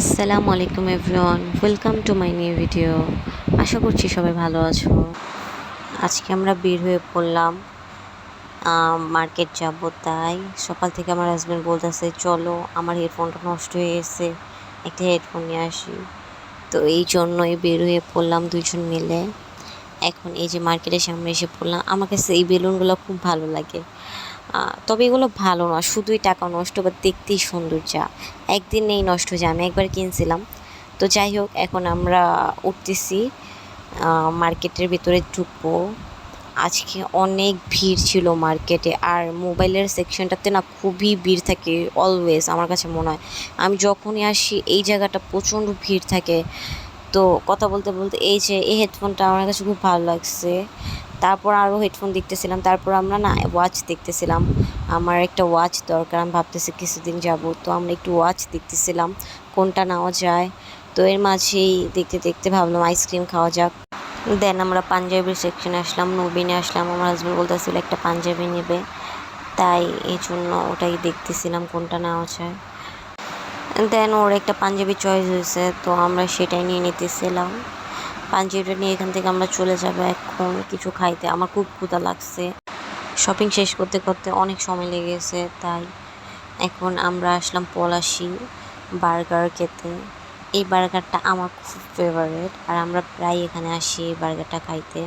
আসসালামু আলাইকুম everyone, welcome to my new video. আশা করছি সবাই ভালো আছো। আজকে আমরা বের হয়ে পড়লাম মার্কেট যাব, তাই সকাল থেকে আমার হাজব্যান্ড বলতেছে, চলো, আমার হেডফোনটা নষ্ট হয়ে গেছে, একটা হেডফোন নিয়ে আসি। তো এই জন্যই বের হয়ে পড়লাম দুইজন মিলে। এখন এই যে মার্কেটের সামনে এসে পড়লাম, আমার কাছে এই বেলুনগুলো খুব ভালো লাগে। তবে এগুলো ভালো না শুধুই টাকা নষ্ট বা দেখতেই সুন্দর যা একদিন নেই নষ্ট যায় আমি একবার কিনছিলাম। তো যাই হোক, এখন আমরা উঠতেছি। মার্কেটের ভিতরে ঢুকবো। আজকে অনেক ভিড় ছিল মার্কেটে। আর মোবাইলের সেকশনটাতে না খুবই ভিড় থাকে অলওয়েজ আমার কাছে মনে হয়। আমি যখনই আসি, এই জায়গাটা প্রচণ্ড ভিড় থাকে। তো কথা বলতে বলতে এই যে, এই হেডফোনটা আমার কাছে খুব ভালো লাগছে। তারপর আরও হেডফোন দেখতেছিলাম, তারপর আমরা না ওয়াচ দেখতেছিলাম। আমার একটা ওয়াচ দরকার, আমি ভাবতেছি কিছুদিন যাব, তো আমরা একটু ওয়াচ দেখতেছিলাম, কোনটা নেওয়া যায়। তো এর মাঝেই দেখতে দেখতে ভাবলাম আইসক্রিম খাওয়া যাক। দেন আমরা পাঞ্জাবির সেকশনে আসলাম, নবীনে আসলাম, আমার হাজব্যান্ড বলতেছিল একটা পাঞ্জাবি নেবে। তাই এই জন্য ওটাই দেখতেছিলাম কোনটা নেওয়া যায়। দেন ওর একটা পাঞ্জাবি চয়েস হয়েছে, তো আমরা সেটাই নিয়ে নিতেছিলাম। পাঞ্জাবিটা নিয়ে এখান থেকে আমরা চলে যাব এখন কিছু খাইতে। আমার খুব ক্ষুধা লাগছে। শপিং শেষ করতে করতে অনেক সময় লেগেছে তাই এখন আমরা আসলাম পলাশি বার্গার খেতে। এই বার্গারটা আমার খুব ফেভারেট আর আমরা প্রায় এখানে আসি এই বার্গারটা খাইতে।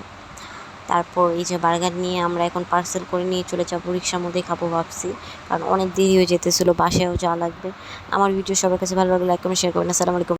তারপর এই যে বার্গার নিয়ে আমরা এখন পার্সেল করে নিয়ে চলে যাব রিক্সার মধ্যেই খাব ভাবছি। কারণ অনেক দেরি হয়ে যেতেছিলো, বাসায়ও যাওয়া লাগবে। আমার ভিডিও সবার কাছে ভালো লাগলে লাইক কমেন্ট শেয়ার করবেন। আসসালামু আলাইকুম।